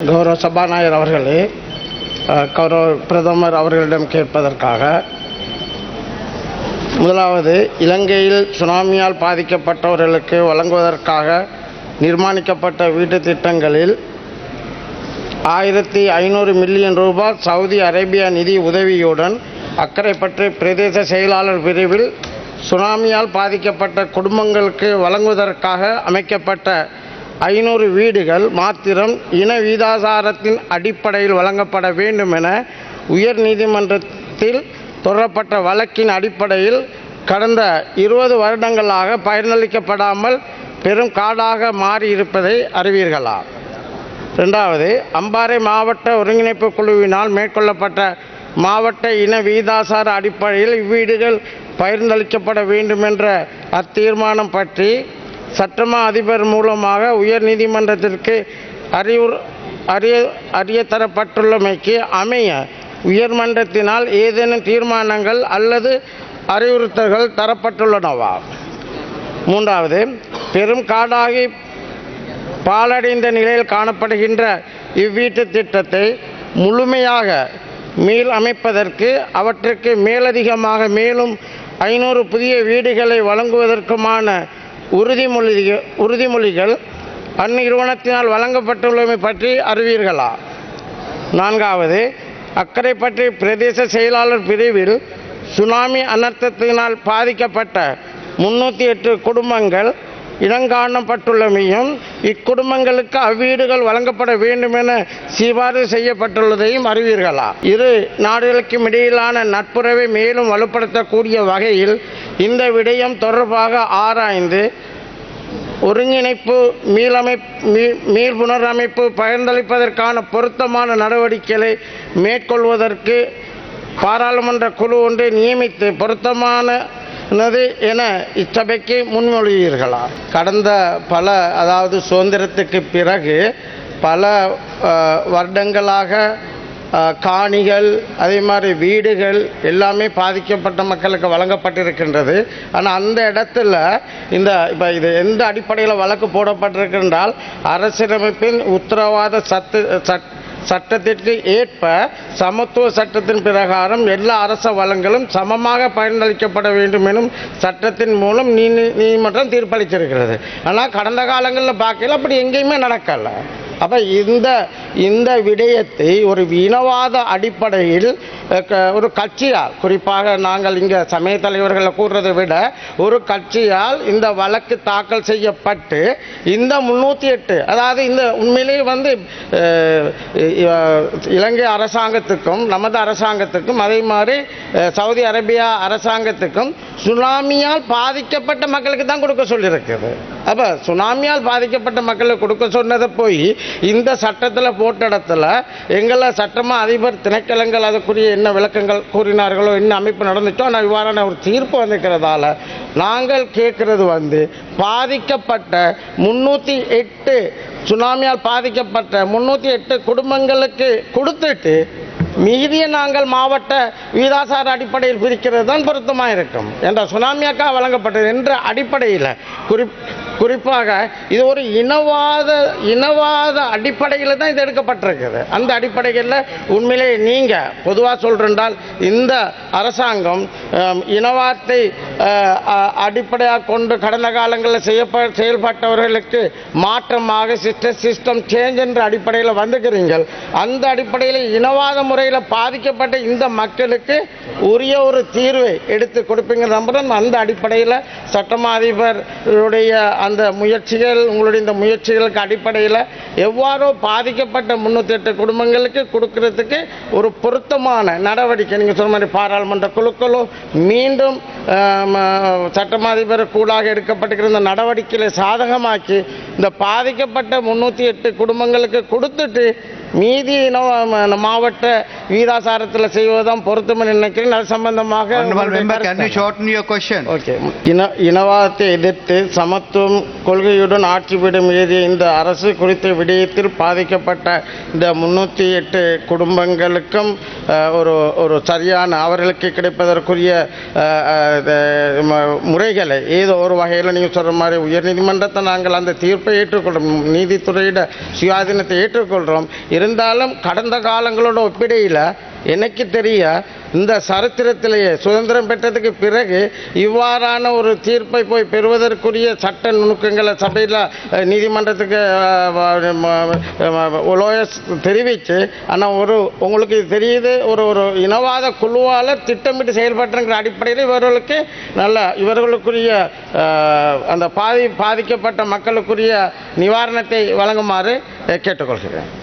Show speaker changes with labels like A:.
A: கௌரவ சபாநாயகர் அவர்களே கௌரவ பிரதமர் அவர்களிடம் கேட்பதற்காக முதலாவது இலங்கையில் சுனாமியால் பாதிக்கப்பட்டவர்களுக்கு வழங்குவதற்காக நிர்மாணிக்கப்பட்ட வீட்டு திட்டங்களில் ஆயிரத்தி ஐநூறு மில்லியன் ரூபாய் சவுதி அரேபியா நிதி உதவியுடன் அக்கரைப்பற்று பிரதேச செயலாளர் பிரிவில் சுனாமியால் பாதிக்கப்பட்ட குடும்பங்களுக்கு வழங்குவதற்காக அமைக்கப்பட்ட ஐநூறு வீடுகள் மாத்திரம் இன வீதாசாரத்தின் அடிப்படையில் வழங்கப்பட வேண்டும் என உயர் நீதிமன்றத்தில் தொடரப்பட்ட வழக்கின் அடிப்படையில் கடந்த இருபது வருடங்களாக பயனளிக்கப்படாமல் பெரும் காடாக மாறியிருப்பதை அறிவீர்களா? ரெண்டாவது அம்பாறை மாவட்ட ஒருங்கிணைப்பு குழுவினால் மேற்கொள்ளப்பட்ட மாவட்ட இன வீதாசார அடிப்படையில் இவ்வீடுகள் பகிர்ந்தளிக்கப்பட வேண்டுமென்ற அத்தீர்மானம் பற்றி சட்டமா அதிபர் மூலமாக உயர்நீதிமன்றத்திற்கு அறிவுறு அறிய அறிய தரப்பட்டுள்ளமைக்கு அமைய உயர்மன்றத்தினால் ஏதேனும் தீர்மானங்கள் அல்லது அறிவுறுத்தல்கள் தரப்பட்டுள்ளனவா? மூன்றாவது பெரும் காடாகி பாலடைந்த நிலையில் காணப்படுகின்ற இவ்வீட்டு திட்டத்தை முழுமையாக மீள் அமைப்பதற்கு அவற்றுக்கு மேலதிகமாக மேலும் ஐநூறு புதிய வீடுகளை வழங்குவதற்குமான உறுதிமொழி உறுதிமொழிகள் அந்நிறுவனத்தினால் வழங்கப்பட்டுள்ளமை பற்றி அறிவீர்களா? நான்காவது அக்கரைப்பற்றி பிரதேச செயலாளர் பிரிவில் சுனாமி அனர்த்தத்தினால் பாதிக்கப்பட்ட முன்னூற்றி எட்டு குடும்பங்கள் இனங்காணப்பட்டுள்ளமையும் இக்குடும்பங்களுக்கு அவ்வீடுகள் வழங்கப்பட வேண்டும் என சிபாரிசு செய்யப்பட்டுள்ளதையும் அறிவீர்களா? இரு நாடுகளுக்கும் இடையிலான நட்புறவை மேலும் வலுப்படுத்தக்கூடிய வகையில் இந்த விடயம் தொடர்பாக ஆராய்ந்து ஒருங்கிணைப்பு மீளமை மீ- மீள் புனரமைப்பு பகிர்ந்தளிப்பதற்கான பொருத்தமான நடவடிக்கைகளை மேற்கொள்வதற்கு பாராளுமன்ற குழு ஒன்றை நியமித்து பொருத்தமானது என இச்சபைக்கு முன்மொழிவீர்களா கடந்த பல அதாவது சுதந்திரத்துக்கு பிறகு பல வருடங்களாக காணிகள் அதே மாதிரி வீடுகள் எல்லாமே பாதிக்கப்பட்ட மக்களுக்கு வழங்கப்பட்டிருக்கின்றது. ஆனால் அந்த இடத்துல இந்த இப்போ இது எந்த அடிப்படையில் வழக்கு போடப்பட்டிருக்கின்றால் அரசியலமைப்பின் உத்தரவாத சத்து சட் சட்டத்திற்கு ஏற்ப சமத்துவ சட்டத்தின் பிரகாரம் எல்லா அரச வளங்களும் சமமாக பயனளிக்கப்பட வேண்டும் எனும் சட்டத்தின் மூலம் நீ நீதிமன்றம் தீர்ப்பளித்திருக்கிறது. ஆனால் கடந்த காலங்களில் பார்க்கல அப்படி எங்கேயுமே நடக்கலை. அப்போ இந்த இந்த விடயத்தை ஒரு இனவாத அடிப்படையில் க- ஒரு கட்சியால் குறிப்பாக நாங்கள் இங்கே சமய தலைவர்களை கூறுறதை விட ஒரு கட்சியால் இந்த வழக்கு தாக்கல் செய்யப்பட்டு இந்த முன்னூற்றி எட்டு அதாவது இந்த உண்மையிலேயே வந்து இலங்கை அரசாங்கத்துக்கும் நமது அரசாங்கத்துக்கும் அதே மாதிரி சவுதி அரேபியா அரசாங்கத்துக்கும் சுனாமியால் பாதிக்கப்பட்ட மக்களுக்கு தான் கொடுக்க சொல்லியிருக்குது அப்போ சுனாமியால் பாதிக்கப்பட்ட மக்களுக்கு கொடுக்க சொன்னதை போய் இந்த சட்டத்தில் போட்ட இடத்துல எங்களை சட்டமாக அதிபர் திணைக்களங்கள் அதுக்குரிய என்ன விளக்கங்கள் கூறினார்களோ என்ன அமைப்பு நடந்துச்சோ ஆனால் இவ்வாறான ஒரு தீர்ப்பு வந்திருக்கிறதால நாங்கள் கேட்குறது வந்து பாதிக்கப்பட்ட முன்னூற்றி எட்டு சுனாமியால் பாதிக்கப்பட்ட முன்னூற்றி எட்டு குடும்பங்களுக்கு கொடுத்துட்டு மீதியை நாங்கள் மாவட்ட வீதாசார அடிப்படையில் பிரிக்கிறது தான் பொருத்தமாக இருக்கும் என்ற சுனாமியாக்கா வழங்கப்பட்டது என்ற அடிப்படையில் குறிப் குறிப்பாக இது ஒரு இனவாத இனவாத அடிப்படையில் தான் இது எடுக்கப்பட்டிருக்குது. அந்த அடிப்படையில் உண்மையிலே நீங்கள் பொதுவாக சொல்கிறால் இந்த அரசாங்கம் இனவாத்தை அடிப்படையாக கொண்டு கடந்த காலங்களில் செய்யப்ப செயல்பட்டவர்களுக்கு மாற்றமாக சிஸ்டம் சிஸ்டம் சேஞ்ச் என்ற அடிப்படையில் வந்துக்கிறீங்கள் அந்த அடிப்படையில் இனவாத முறையில் பாதிக்கப்பட்ட இந்த மக்களுக்கு உரிய ஒரு தீர்வை எடுத்து கொடுப்பீங்க நம்புகிறோம் அந்த அடிப்படையில் சட்டமா அதிபருடைய அந்த முயற்சிகள் உங்களுடைய இந்த முயற்சிகளுக்கு அடிப்படையில் எவ்வாறோ பாதிக்கப்பட்ட முன்னூற்றி எட்டு குடும்பங்களுக்கு கொடுக்கறதுக்கு ஒரு பொருத்தமான நடவடிக்கை. நீங்கள் சொன்ன மாதிரி பாராளுமன்ற குழுக்களோ மீண்டும் சட்டம் அதிபர் கூடாக எடுக்கப்பட்டிருக்கிற இந்த நடவடிக்கைகளை சாதகமாக்கி இந்த பாதிக்கப்பட்ட முன்னூற்றி எட்டு குடும்பங்களுக்கு கொடுத்துட்டு மீதி இன- மாவட்ட வீதாசாரத்தில் செய்வதுதான் பொருத்தம் நினைக்கிறேன். அது சம்பந்தமாக இனவாதத்தை எதிர்த்து சமத்துவம் கொள்கையுடன் ஆட்சி விடும் எழுதிய இந்த அரசு குறித்த விடயத்தில் பாதிக்கப்பட்ட இந்த முன்னூற்றி எட்டு குடும்பங்களுக்கும் ஒரு ஒரு சரியான அவர்களுக்கு கிடைப்பதற்குரிய முறைகளை ஏதோ ஒரு வகையில் நீங்கள் சொல்கிற மாதிரி உயர்நீதிமன்றத்தை நாங்கள் அந்த தீர்ப்பை ஏற்றுக்கொள்கிறோம் நீதித்துறையிட சுயாதீனத்தை ஏற்றுக்கொள்கிறோம் இருந்தாலும் கடந்த காலங்களோட ஒப்பிடையில் எனக்கு தெரிய இந்த சரித்திரத்திலேயே சுதந்திரம் பெற்றதுக்கு பிறகு இவ்வாறான ஒரு தீர்ப்பை போய் பெறுவதற்குரிய சட்ட நுணுக்கங்களை சபையில் நீதிமன்றத்துக்கு லோயர்ஸ் தெரிவித்து ஆனால் ஒரு உங்களுக்கு தெரியுது ஒரு ஒரு இனவாத குழுவால் திட்டமிட்டு செயல்பட்டுங்கிற அடிப்படையில் இவர்களுக்கு நல்ல இவர்களுக்குரிய அந்த பாதி பாதிக்கப்பட்ட மக்களுக்குரிய நிவாரணத்தை வழங்குமாறு கேட்டுக்கொள்கிறேன்.